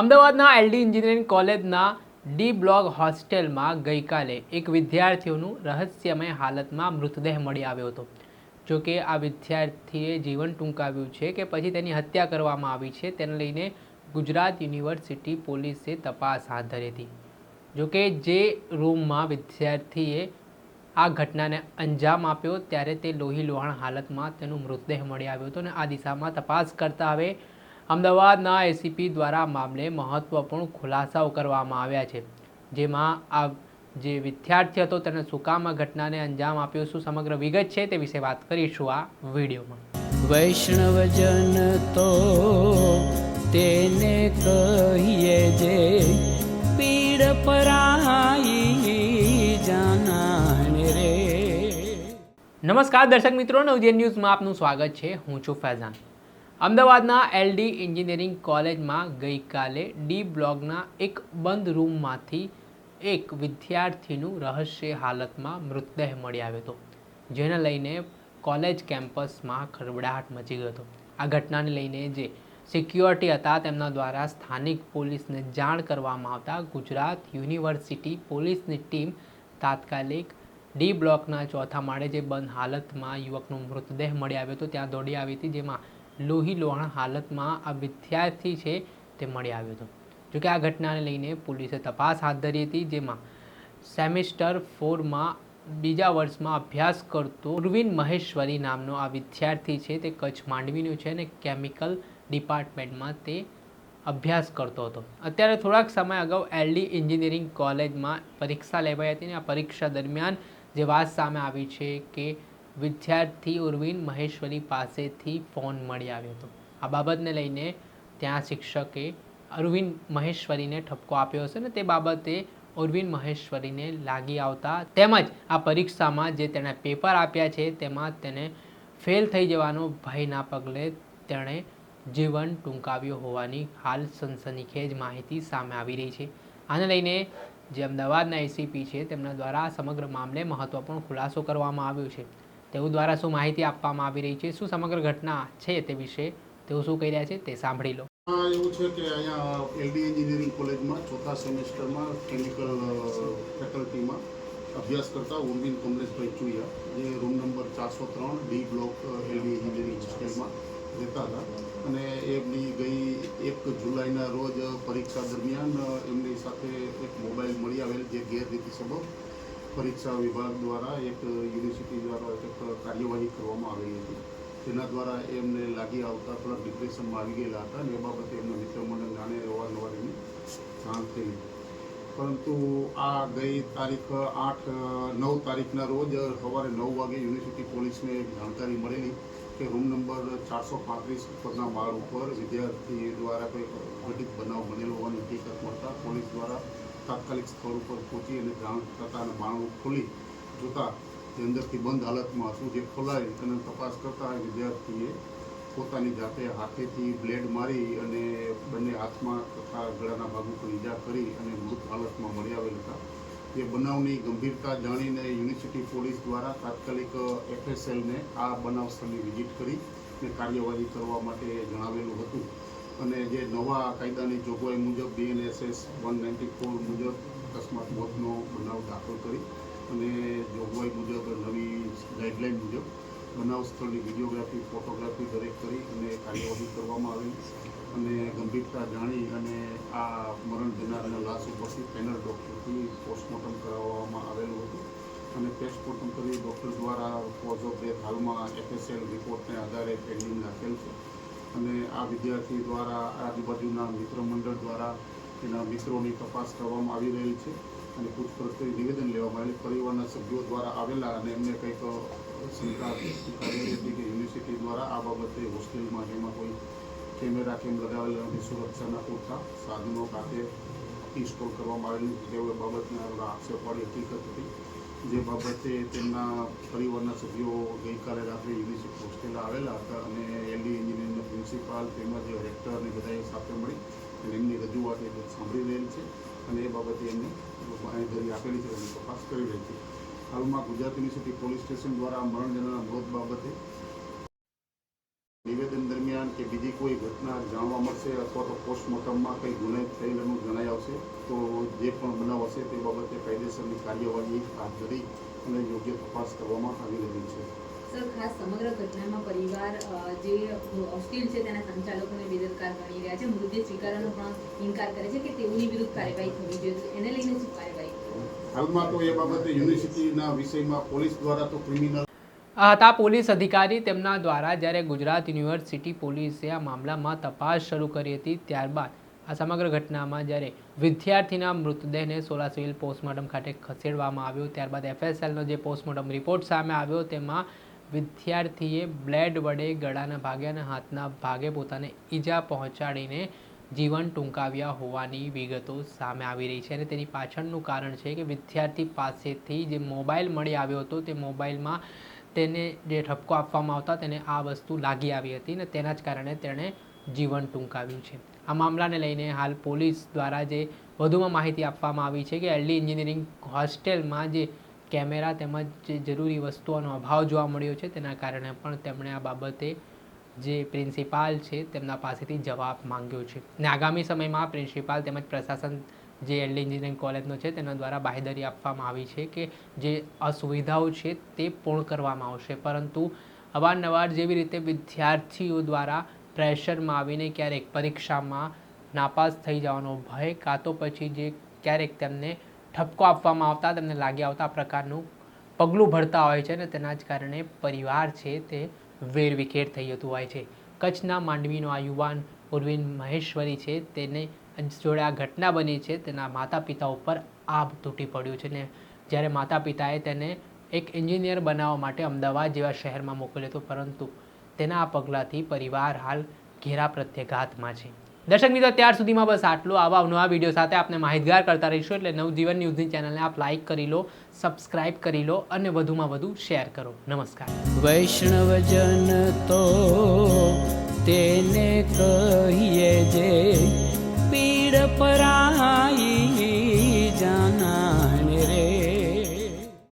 અમદાવાદના LD engineering કોલેજના D block હોસ્ટેલમાં ગઈકાલે એક વિદ્યાર્થીઓનું રહસ્યમય હાલતમાં મૃતદેહ મળી આવ્યો હતો. જો કે આ વિદ્યાર્થીએ જીવન ટૂંકાવ્યું છે કે પછી તેની હત્યા કરવામાં આવી છે, તેને લઈને ગુજરાત યુનિવર્સિટી પોલીસે તપાસ હાથ ધરી હતી. જો કે જે રૂમમાં વિદ્યાર્થીએ આ ઘટનાને અંજામ આપ્યો, ત્યારે તે લોહી લોહાણ હાલતમાં તેનું મૃતદેહ મળી આવ્યો હતો અને આ દિશામાં તપાસ કરતા હવે અમદાવાદના એસીપી દ્વારા મામલે મહત્વપૂર્ણ ખુલાસાઓ કરવામાં આવ્યા છે. જેમાં આ જે વિદ્યાર્થી હતો તેને આ ઘટનાને અંજામ આપ્યો શું સમગ્ર વિગત છે તે વિશે વાત કરીશું આ વિડીયોમાં. વૈષ્ણવજન તો તેને કહીએ જે પીડ પરાઈ જાનાને રે. નમસ્કાર દર્શક મિત્રો નવજેન ન્યૂઝમાં આપનું સ્વાગત છે. હું છું ફૈઝાન. અમદાવાદના એલડી એન્જિનિયરિંગ કોલેજમાં ગઈકાલે ડી બ્લોકના એક બંધ રૂમમાંથી એક વિદ્યાર્થીનું રહસ્ય હાલતમાં મૃતદેહ મળી આવ્યો હતો, જેને લઈને કોલેજ કેમ્પસમાં ખળબડાટ મચી ગયો હતો. આ ઘટનાને લઈને જે સિક્યોરિટી હતા તેમના દ્વારા સ્થાનિક પોલીસને જાણ કરવામાં આવતા ગુજરાત યુનિવર્સિટી પોલીસની ટીમ તાત્કાલિક ડી બ્લોકના ચોથા માળે જે બંધ હાલતમાં યુવકનો મૃતદેહ મળી આવ્યો હતો, ત્યાં દોડી આવી હતી, જેમાં લોહી લોહાણ હાલતમાં આ વિદ્યાર્થી છે તે મળી આવ્યો હતો. જોકે આ ઘટનાને લઈને પોલીસે તપાસ હાથ ધરી હતી, જેમાં સેમિસ્ટર ફોરમાં બીજા વર્ષમાં અભ્યાસ કરતો ઉર્વિન મહેશ્વરી નામનો આ વિદ્યાર્થી છે. તે કચ્છ માંડવીનો છે અને કેમિકલ ડિપાર્ટમેન્ટમાં તે અભ્યાસ કરતો હતો. અત્યારે થોડાક સમય અગાઉ એલડી એન્જિનિયરિંગ કોલેજમાં પરીક્ષા લેવાઈ હતી અને આ પરીક્ષા દરમિયાન જે વાત સામે આવી છે કે વિદ્યાર્થી ઉર્વિન મહેશ્વરી પાસેથી ફોન મળી આવ્યો હતો. આ બાબતને લઈને ત્યાં શિક્ષકે અરવિંદ મહેશ્વરીને ઠપકો આપ્યો હશે ને તે બાબતે અરવિંદ મહેશ્વરીને લાગી આવતા તેમજ આ પરીક્ષામાં જે તેણે પેપર આપ્યા છે તેમાં તેને ફેલ થઈ જવાનો ભયના પગલે તેણે જીવન ટૂંકાવ્યું હોવાની હાલ સનસનીખેજ માહિતી સામે આવી રહી છે. આને લઈને જે અમદાવાદના એસીપી છે તેમના દ્વારા આ સમગ્ર મામલે મહત્વપૂર્ણ ખુલાસો કરવામાં આવ્યો છે. તેઓ દ્વારા શું માહિતી આપવામાં આવી રહી છે? શું સમગ્ર ઘટના છે તે વિશે તેઓ શું કહી રહ્યા છે તે સાંભળી લો. એવું છે કે અહીંયા એલડી એન્જિનિયરિંગ કોલેજમાં ચોથા સેમેસ્ટરમાં કેમિકલ ફેકલ્ટીમાં અભ્યાસ કરતા ઉર્વિન કમલેશભાઈ ચુયા જે રૂમ નંબર ચારસો ત્રણ ડી બ્લોક એલડી એન્જિનિયરિંગ હોસ્ટેલમાં રહેતા હતા. અને એમની ગઈ એક જુલાઈના રોજ પરીક્ષા દરમિયાન એમની સાથે એક મોબાઈલ મળી આવેલ જે ગેરરીતિ સબબ પરીક્ષા વિભાગ દ્વારા એક યુનિવર્સિટી દ્વારા એક કાર્યવાહી કરવામાં આવી હતી. તેના દ્વારા એમને લાગી આવતા થોડા ડિપ્રેશનમાં આવી ગયેલા હતા અને એ બાબતે એમના મિત્ર મંડળ જાણે અવારનવાર એની જાણ થઈ પરંતુ આ ગઈ તારીખ આઠ, નવ તારીખના રોજ સવારે નવ વાગે યુનિવર્સિટી પોલીસને જાણકારી મળેલી કે રૂમ નંબર ચારસો પાંત્રીસ ઉપરના માળ ઉપર વિદ્યાર્થી દ્વારા કોઈ ઘટિત બનાવ બનેલો હોવાની હકીકત મળતા પોલીસ દ્વારા તાત્કાલિક સ્થળ ઉપર પહોંચી અને જાણ થતાં અને બાણું ખોલી જોતા તે અંદરથી બંધ હાલતમાં હતું, જે ખોલાય અને તપાસ કરતા વિદ્યાર્થીએ પોતાની જાતે હાથેથી બ્લેડ મારી અને બંને હાથમાં તથા ગળાના ભાગ ઉપર ઈજા કરી અને મૃત હાલતમાં મળી આવેલ હતા. એ બનાવની ગંભીરતા જાણીને યુનિવર્સિટી પોલીસ દ્વારા તાત્કાલિક એફએસએલને આ બનાવ સ્થળની વિઝિટ કરી અને કાર્યવાહી કરવા માટે જણાવેલું હતું. અને જે નવા કાયદાની જોગવાઈ મુજબ બીએનએસએસ વન નાઇન્ટી ફોર મુજબ અકસ્માત મોતનો બનાવ દાખલ કરી અને જોગવાઈ મુજબ નવી ગાઈડલાઇન મુજબ બનાવ સ્થળની વિડીયોગ્રાફી ફોટોગ્રાફી દરેક કરી અને કાર્યવાહી કરવામાં આવી અને ગંભીરતા જાણી અને આ મરણ જનારના લાશ ઉપરથી પેનલ ડૉક્ટરથી પોસ્ટમોર્ટમ કરાવવામાં આવેલું હતું. અને પોસ્ટમોર્ટમ કરી ડૉક્ટર દ્વારા કોઝ ઓફ ડેથ હાલમાં એફએસએલ રિપોર્ટને આધારે પેન્ડિંગ રાખેલ છે. અને આ વિદ્યાર્થી દ્વારા આજુબાજુના મિત્ર મંડળ દ્વારા એના મિત્રોની તપાસ કરવામાં આવી રહી છે અને પૂછપરછ નિવેદન લેવામાં આવેલ. પરિવારના સભ્યો દ્વારા આવેલા અને એમને કંઈક શંકા કરેલી હતી કે યુનિવર્સિટી દ્વારા આ બાબતે હોસ્ટેલમાં એમાં કોઈ કેમેરા કેમ લગાવેલા નથી સુરક્ષાના પૂરતા સાધનો ખાતે ઇન્સ્ટોલ કરવામાં આવેલું. તેઓ બાબતના આક્ષેપવાળી હકીકત હતી. જે બાબતે તેમના પરિવારના સભ્યો ગઈકાલે રાત્રે યુનિવર્સિટી હોસ્ટેલ આવેલા હતા અને એલડી એન્જિનિયરિંગના પ્રિન્સિપાલ તેમજ રેક્ટર અને બધાએ સાથે મળી અને એમની રજૂઆત એ સાંભળી રહેલ છે અને એ બાબતે એમને બાંહેધરી આપેલી છે અને તપાસ કરી રહી છે. હાલમાં ગુજરાત યુનિવર્સિટી પોલીસ સ્ટેશન દ્વારા મરણ જનારના મૃત બાબતે નિવેદન દરમિયાન કે બીજી કોઈ ઘટના જાણવા મળશે અથવા તો પોસ્ટમોર્ટમમાં કંઈ ગુનો થયેલાનું જણાઈ આવશે તો જે પણ બનાવ હશે તે બાબતે કાયદેસરની કાર્યવાહી હાથ ધરી અને યોગ્ય તપાસ કરવામાં આવી રહી છે. સર ખાસ સમગ્ર ઘટનામાં પરિવાર જે હોસ્ટેલ છે તેના સંચાલકોને બેદરકાર ગણી રહ્યા છે મૃતદેહ સ્વીકારવાનો પણ ઇનકાર કરે છે કે તેઓની વિરુદ્ધ કાર્યવાહી થવી જોઈએ એને લઈને શું કાર્યવાહી? હાલમાં તો એ બાબતે યુનિવર્સિટીના વિષયમાં પોલીસ દ્વારા તો ક્રિમિનલ હતા પોલીસ અધિકારી તેમના દ્વારા જ્યારે ગુજરાત યુનિવર્સિટી પોલીસે આ મામલામાં તપાસ શરૂ કરી હતી ત્યારબાદ આ સમગ્ર ઘટનામાં જ્યારે વિદ્યાર્થીના મૃતદેહને સોલા સિવિલ પોસ્ટમોર્ટમ ખાતે ખસેડવામાં આવ્યો, ત્યારબાદ એફએસએલનો જે પોસ્ટમોર્ટમ રિપોર્ટ સામે આવ્યો, તેમાં વિદ્યાર્થીએ બ્લેડ વડે ગળાના ભાગે અને હાથના ભાગે પોતાને ઈજા પહોંચાડીને જીવન ટૂંકાવ્યા હોવાની વિગતો સામે આવી રહી છે. અને તેની પાછળનું કારણ છે કે વિદ્યાર્થી પાસેથી જે મોબાઈલ મળી આવ્યો હતો, તે મોબાઈલમાં તેને જે ઠપકો આપવામાં આવતા તેને આ વસ્તુ લાગી આવી હતી ને તેના જ કારણે તેણે જીવન ટૂંકાવ્યું છે. આ મામલાને લઈને હાલ પોલીસ દ્વારા જે વધુમાં માહિતી આપવામાં આવી છે કે એલડી એન્જિનિયરિંગ હોસ્ટેલમાં જે કેમેરા તેમજ જે જરૂરી વસ્તુઓનો અભાવ જોવા મળ્યો છે તેના કારણે પણ તેમણે આ બાબતે જે પ્રિન્સિપાલ છે તેમના પાસેથી જવાબ માંગ્યો છે. ને આગામી સમયમાં પ્રિન્સિપાલ તેમજ પ્રશાસન જે એલડી એન્જિનિયરિંગ કોલેજનો છે, તેના દ્વારા બાહેધરી આપવામાં આવી છે કે જે અસુવિધાઓ છે તે પૂર્ણ કરવામાં આવશે. પરંતુ અવારનવાર જેવી રીતે વિદ્યાર્થીઓ દ્વારા પ્રેશરમાં આવીને ક્યારેક પરીક્ષામાં નાપાસ થઈ જવાનો ભય, કાં તો પછી જે ક્યારેક તેમને ઠપકો આપવામાં આવતા, તેમને લાગી આવતા પ્રકારનું પગલું ભરતા હોય છે ને તેના જ કારણે પરિવાર છે તે વેરવિખેર થઈ જતું હોય છે. કચ્છના માંડવીનો આ યુવાન ઉર્વિન મહેશ્વરી છે, તેને જોડે આ ઘટના બની છે, તેના માતા પિતા ઉપર આભ તૂટી પડ્યું છે ને જ્યારે માતા પિતાએ તેને એક એન્જિનિયર બનાવવા માટે અમદાવાદ જેવા શહેરમાં મોકલ્યો હતો, પરંતુ તેના આ પગલાંથી પરિવાર હાલ ઘેરા પ્રત્યાઘાતમાં છે. દર્શક મિત્રો, ત્યાર સુધીમાં બસ આટલું. આવા નવા વીડિયો સાથે આપને માહિતગાર કરતા રહીશું એટલે નવજીવન ન્યૂઝની ચેનલને આપ લાઇક કરી લો સબસ્ક્રાઇબ કરી લો અને વધુમાં વધુ શેર કરો. નમસ્કાર. વૈષ્ણવજન તો તેને કહીએ જે પીડ પરાઈ